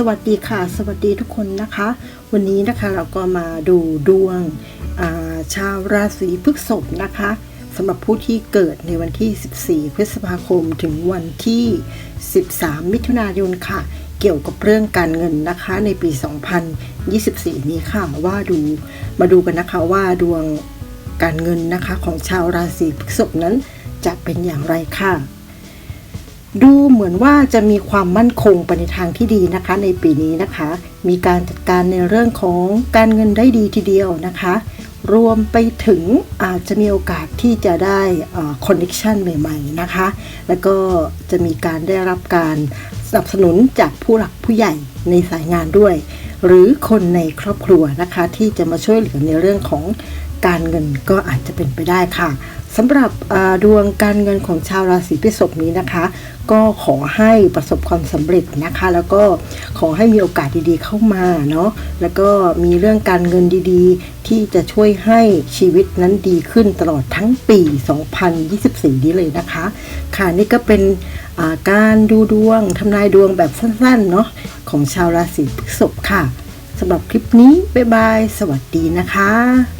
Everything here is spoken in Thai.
สวัสดีค่ะ สวัสดีทุกคนนะคะ วันนี้นะคะเราก็มาดูดวงาชาวราศีพฤษภนะคะสำหรับผู้ที่เกิดในวันที่ 14 พฤษภาคมถึงวันที่ 13 มิถุนายนค่ะ เกี่ยวกับเรื่องการเงินนะคะในปี 2024 นี้ค่ะว่าดูมาดูกันนะคะว่าดวงการเงินนะคะของชาวราศีพฤษภนั้นจะเป็นอย่างไรค่ะ ดูเหมือนว่าจะมีความมั่นคงไปในทางที่ดีนะคะ ในปีนี้นะคะ มีการจัดการในเรื่องของการเงินได้ดีทีเดียวนะคะ รวมไปถึงอาจจะมีโอกาสที่จะได้คอนเน c ชันใหม่ๆนะคะ แล้วก็จะมีการได้รับการสนับสนุนจากผู้หลักผู้ใหญ่ในสายงานด้วย หรือคนในครอบครัวนะคะ ที่จะมาช่วยเหลือในเรื่องของการเงินก็อาจจะเป็นไปได้ค่ะ สำหรับดวงการเงินของชาวราศีพฤษภนี้นะคะ ก็ขอให้ประสบความสำเร็จนะคะ แล้วก็ขอให้มีโอกาสดีๆเข้ามาเนาะแล้วก็มีเรื่องการเงินดีๆ ที่จะช่วยให้ชีวิตนั้นดีขึ้นตลอดทั้งปี 2024 นี้เลยนะคะ ค่ะนี่ก็เป็นาการดูดวงทำนายดวงแบบสั้นๆเนาะของชาวราศีพฤษภค่ะสำหรับคลิปนี้บ๊ายบาย สวัสดีนะคะ